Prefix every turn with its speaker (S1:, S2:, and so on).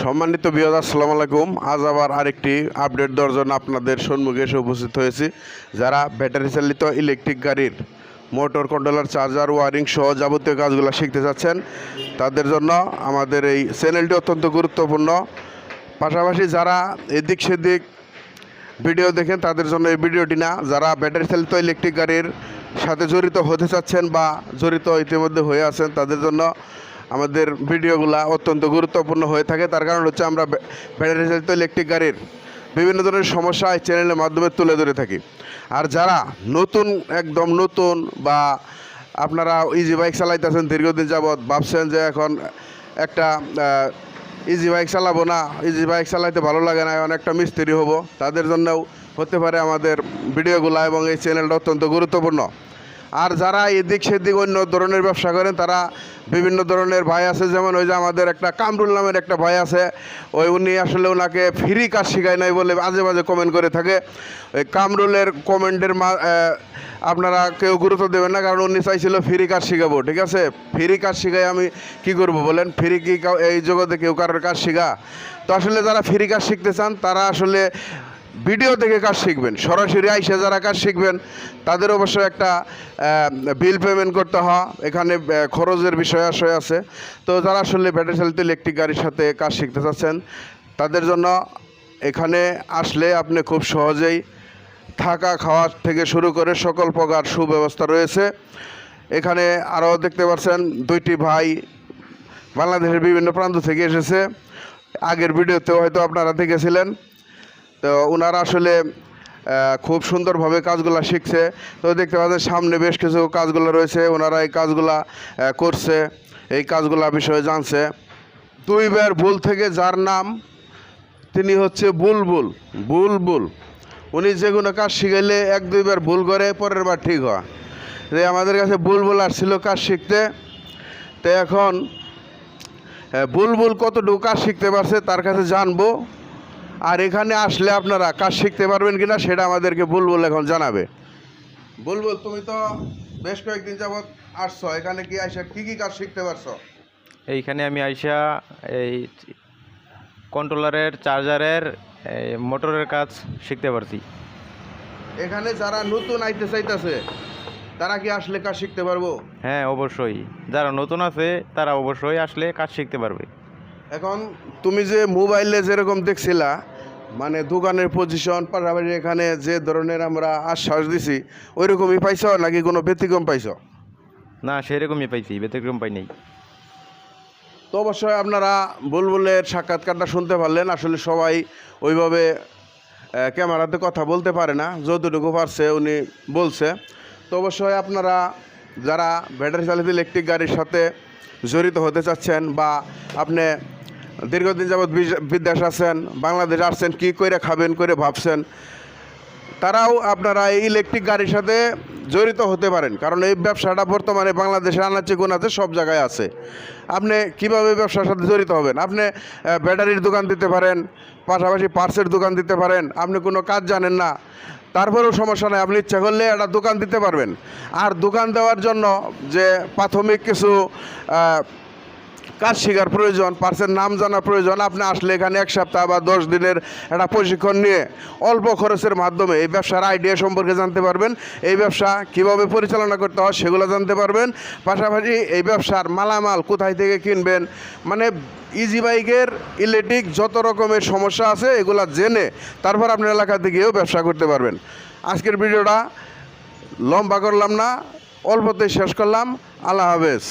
S1: সম্মানিত বিহাদ আসসালামু আলাইকুম। আজ আবার আরেকটি আপডেট দেওয়ার জন্য আপনাদের সম্মুখে এসে উপস্থিত হয়েছি। যারা ব্যাটারি চালিত ইলেকট্রিক গাড়ির মোটর কন্ট্রোলার চার্জার ওয়ারিং সহ যাবতীয় কাজগুলো শিখতে চাচ্ছেন, তাদের জন্য আমাদের এই চ্যানেলটি অত্যন্ত গুরুত্বপূর্ণ। পাশাপাশি যারা এদিক সেদিক ভিডিও দেখেন, তাদের জন্য এই ভিডিওটি না, যারা ব্যাটারি চালিত ইলেকট্রিক গাড়ির সাথে জড়িত হতে চাচ্ছেন বা জড়িত ইতিমধ্যে হয়ে আছেন, তাদের জন্য আমাদের ভিডিওগুলো অত্যন্ত গুরুত্বপূর্ণ হয়ে থাকে। তার কারণ হচ্ছে আমরা ব্যাটারি চালিত ইলেকট্রিক গাড়ির বিভিন্ন ধরনের সমস্যা এই চ্যানেলের মাধ্যমে তুলে ধরে থাকি। আর যারা নতুন, একদম নতুন বা আপনারা ইজি বাইক চালাইতেছেন দীর্ঘদিন যাবৎ, ভাবছেন যে এখন একটা ইজি বাইক চালাবো না ইজি বাইক চালাইতে ভালো লাগে না অনেকটা মিস্ত্রি হব, তাদের জন্যও হতে পারে আমাদের ভিডিওগুলো এবং এই চ্যানেলটা অত্যন্ত গুরুত্বপূর্ণ। আর যারা এদিক সেদিক অন্য ধরনের ব্যবসা করেন, তারা বিভিন্ন ধরনের ভাই আছে, যেমন ওই যে আমাদের একটা কামরুল নামের একটা ভাই আছে, ওই উনি আসলে ওনাকে ফ্রি কাজ শেখায় নাই বলে মাঝে মাঝে কমেন্ট করে থাকে। ওই কামরুলের কমেন্টের মা আপনারা কেউ গুরুত্ব দেবেন না, কারণ উনি চাইছিল ফ্রি কাজ শেখাবো, ঠিক আছে? ফ্রি কাজ শেখাই আমি কি করব বলেন? ফ্রি কি এই জগতে কেউ কারোর কাজ শেখা? তো আসলে যারা ফ্রি কাজ শিখতে চান, তারা আসলে ভিডিও থেকে কাজ শিখবেন? সরাসরি আইসে যারা কাজ শিখবেন, তাদের অবশ্য একটা বিল পেমেন্ট করতে হয়। এখানে খরচের বিষয় আশয় আছে। তো যারা আসলে ব্যাটারি চালিত ইলেকট্রিক গাড়ির সাথে কাজ শিখতে চাচ্ছেন, তাদের জন্য এখানে আসলে আপনি খুব সহজেই থাকা খাওয়া থেকে শুরু করে সকল প্রকার সুব্যবস্থা রয়েছে। এখানে আরও দেখতে পাচ্ছেন, দুইটি ভাই বাংলাদেশের বিভিন্ন প্রান্ত থেকে এসেছে। আগের ভিডিওতেও হয়তো আপনারা দেখেছিলেন তো ওনারা আসলে খুব সুন্দরভাবে কাজগুলো শিখছে। তো দেখতে পাচ্ছেন সামনে বেশ কিছু কাজগুলো রয়েছে। ওনারা এই কাজগুলা করছে, এই কাজগুলা বিষয়ে জানছে। দুইবার ভুল থেকে যার নাম, তিনি হচ্ছে বুলবুল বুলবুল। উনি যে কোনো কাজ শিখাইলে এক দুইবার ভুল করে, পরের বার ঠিক হয়। যে আমাদের কাছে বুলবুল আসছিল কাজ শিখতে। তো এখন বুলবুল কতটুকু কাজ শিখতে পারছে তার কাছে জানব। আর এখানে আসলে আপনারা কাজ শিখতে পারবেন কিনা সেটা আমাদেরকে বুলবুল এখন জানাবে। বুলবুল তুমি তো বেশ কয়েকদিন যাবৎ আসছো এখানে কি আইসা কি কি কাজ শিখতে পারছ?
S2: এইখানে আমি আইসা এই কন্ট্রোলারের চার্জারের মোটরের কাজ শিখতে পারছি।
S1: এখানে যারা নতুন আইতে চাইতেছে তারা কি আসলে কাজ শিখতে পারব?
S2: হ্যাঁ অবশ্যই। যারা নতুন আছে তারা অবশ্যই আসলে কাজ শিখতে পারবে।
S1: এখন তুমি যে মোবাইলে যেরকম দেখছিলা মানে দোকানের পজিশন পাশাপাশি এখানে যে ধরনের আমরা আশ্বাস দিছি ওই রকমই পাইছো নাকি কোনো ব্যতিক্রম পাইছো?
S2: না সেরকমই পাইছি ব্যতিক্রম পাই নাই।
S1: তো অবশ্যই আপনারা বুলবুলের সাক্ষাৎকারটা শুনতে পারলেন আসলে সবাই ওইভাবে ক্যামেরাতে কথা বলতে পারে না যতটুকু পারছে উনি বলছে। তো অবশ্যই আপনারা যারা ব্যাটারি চালিত ইলেকট্রিক গাড়ির সাথে জড়িত হতে চাচ্ছেন বা আপনি দীর্ঘদিন যাবৎ বিদেশ আছেন, বাংলাদেশ আসছেন, কী করে খাবেন করে ভাবছেন, তারাও আপনারা এই ইলেকট্রিক গাড়ির সাথে জড়িত হতে পারেন। কারণ এই ব্যবসাটা বর্তমানে বাংলাদেশে আনাচে কোনাতে সব জায়গায় আছে। আপনি কীভাবে ব্যবসার সাথে জড়িত হবেন? আপনি ব্যাটারির দোকান দিতে পারেন, পাশাপাশি পার্সের দোকান দিতে পারেন, আপনি কোনো কাজ জানেন না। তারপরেও সমস্যা নেই, আপনি ইচ্ছা করলে একটা দোকান দিতে পারবেন। আর দোকান দেওয়ার জন্য যে প্রাথমিক কিছু কাজ শেখার প্রয়োজন পার্সের নাম জানা প্রয়োজন। আপনি আসলে এখানে এক সপ্তাহ বা দশ দিনের একটা প্রশিক্ষণ নিয়ে অল্প খরচের মাধ্যমে এই ব্যবসার আইডিয়া সম্পর্কে জানতে পারবেন। এই ব্যবসা কীভাবে পরিচালনা করতে হয় সেগুলো জানতে পারবেন। পাশাপাশি এই ব্যবসার মালামাল কোথায় থেকে কিনবেন মানে ইজি বাইকের ইলেকট্রিক যত রকমের সমস্যা আছে এগুলা জেনে তারপর আপনার এলাকাতে গিয়েও ব্যবসা করতে পারবেন। আজকের ভিডিওটা লম্বা করলাম না, অল্পতেই শেষ করলাম। আল্লাহ হাফেজ।